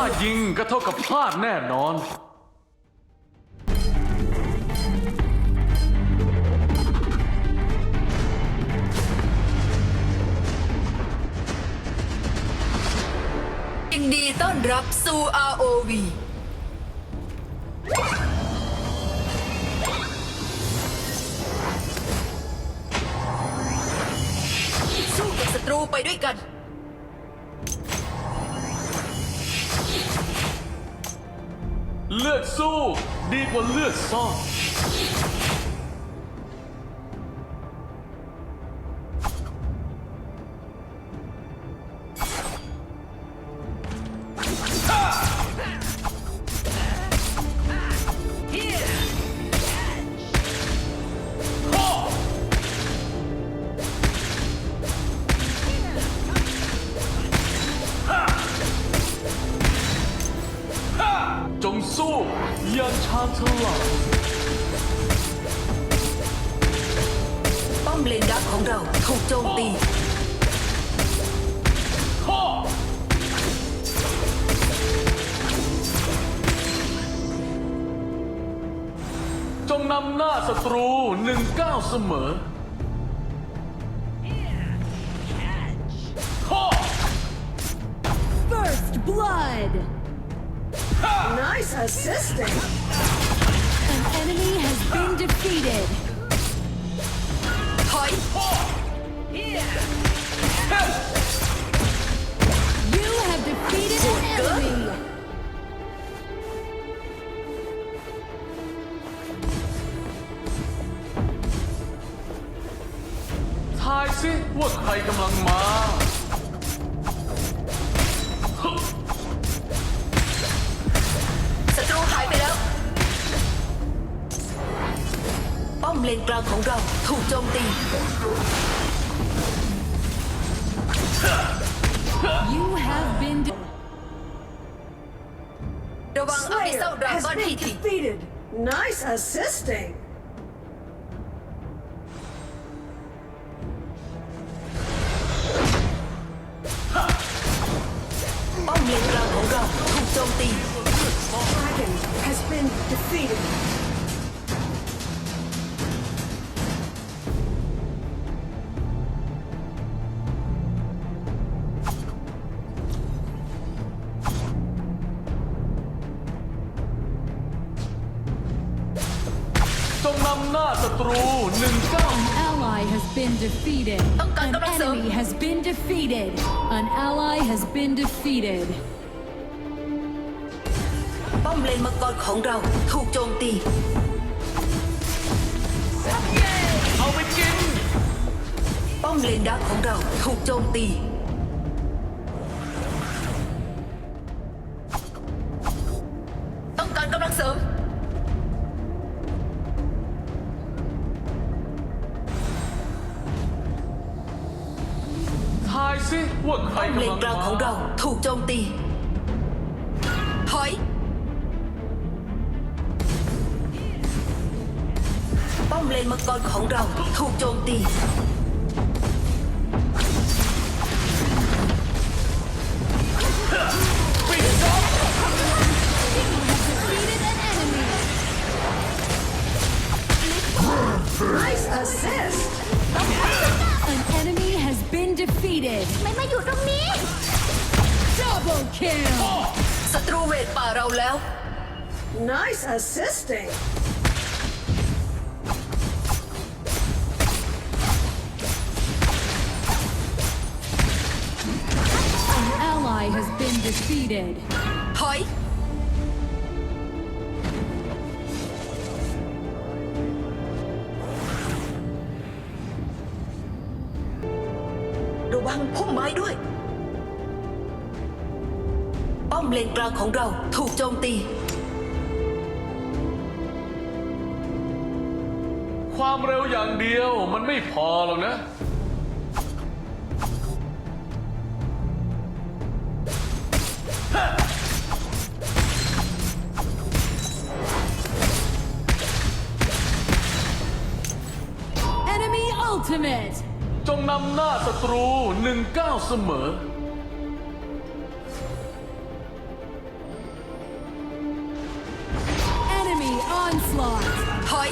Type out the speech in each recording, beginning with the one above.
ลาดยิงก็เท่ากับพลาดแน่นอน ยินดีต้อนรับสู่ ROV สู้กับศัตรูไปด้วยกัน เลือดสู้ ดีกว่าเลือดซ่อน จงสู้อย่างชาญฉลาดป้อมเลนดักของเราถูกโจมตีจงนำหน้าศัตรูหนึ่งก้าวเสมอ First blood! Nice assisting. An enemy has been defeated. ถอย You have defeated an enemy. ทายสิว่าใครกำลังมา เลนกลางของเราถูกโจมตี You have been de- ระวังอภิเซา Slayer ดรา has ก้อน been ทีที defeated. Nice assisting. ป้อมเลนกลางของเราถูกโจมตี Dragon has been defeated. ตรูหนึ่งก้าว ally has been defeated. Ang An ganda ng sir. enemy has been defeated. An ally has been defeated. ป้อมเลนมังกรของเราถู สิว่าใครป้อมเลกำนลังกลางของมาเราถูกโจมตี ถอย ป้อมเลนมังกรของเราถูกโจมตี Nice assisting. An ally has been defeated. ถอยระวังพุ่มไม้ด้วย ป้อมเลนกลางของเราถูกโจมตี ความเร็วอย่างเดียวมันไม่พอหรอกนะ Enemy Ultimate จงนำหน้าศัตรูหนึ่งเก้าเสมอ Enemy Onslaught ถอย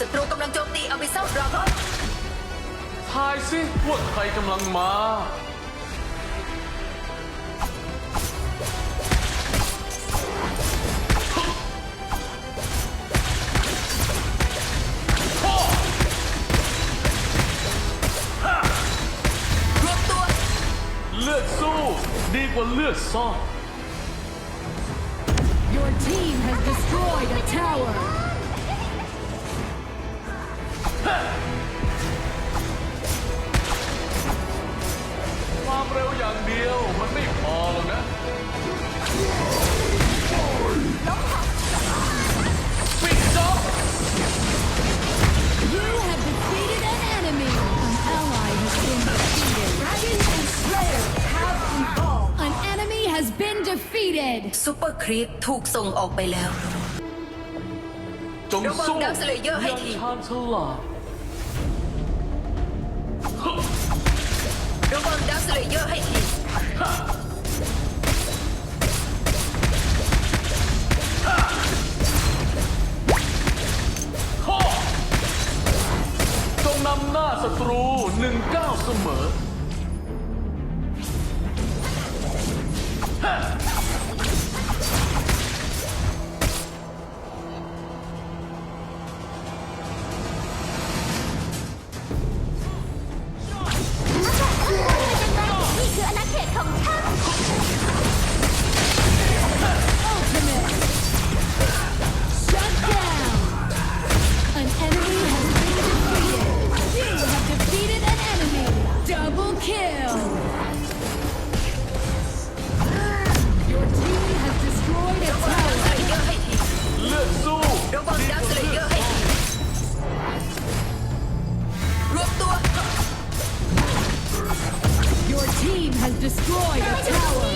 ศัตรูกำลังโจมตีเอาไปเศร้าดราก้อนทายสิว่าใครกำลังมา รวมตัว เลือดสู้ดีกว่าเลือดซ่อน Your team has destroyed a tower. ความเร็วอย่างเดียวมันไม่พอหรอกนะปิดจ็อบ You have defeated an enemy. An ally has been defeated. Dragon and Slayer have evolved. An enemy has been defeated. ซูเปอร์ครีปถูกส่งออกไปแล้ว จงสู้ระวังดาวสเลเยอร์ให้ทีย่างชาญฉลาด ระวังดักสเลเยอร์ให้ทีข้อจงนำหน้าศัตรูหนึ่งก้าวเสมอ team has destroyed a tower.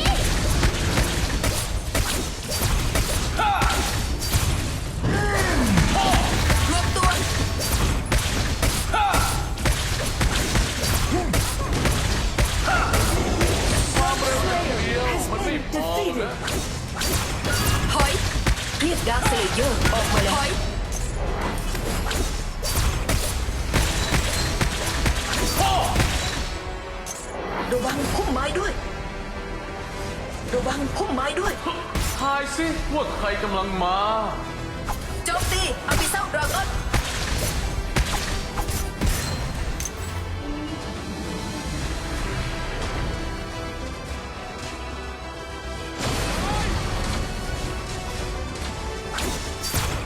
สิว่าใครกำลังมาโจมตีเอาไปเศร้าดราก้อน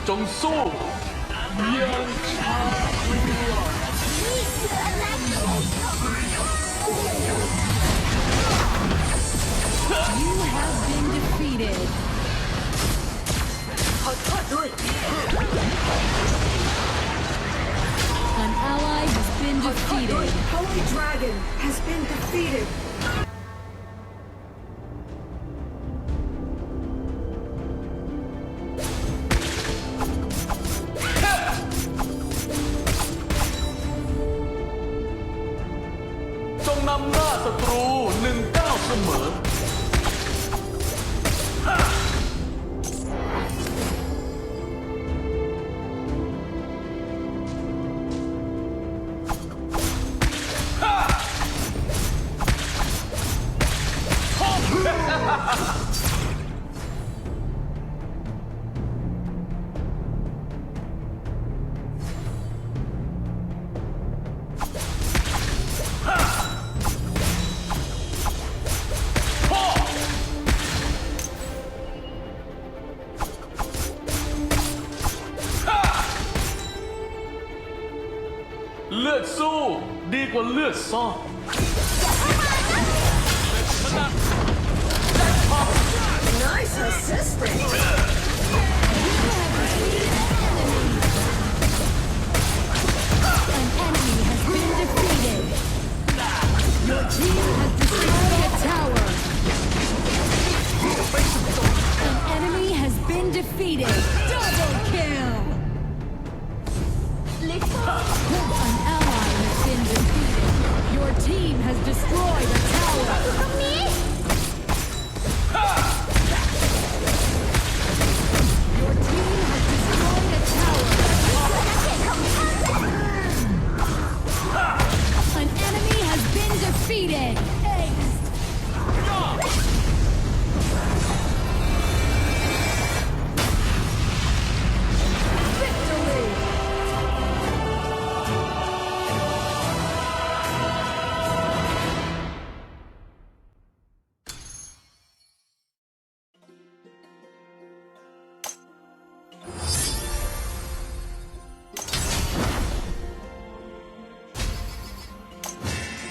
จงสู้อย่าง You have been defeated. ขอโทษด้วย An ally has been defeated. Holy Dragon has been defeated. " กว่าเลือดซอกเป็นชนะ Nice assisting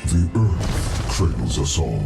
The earth cradles us all.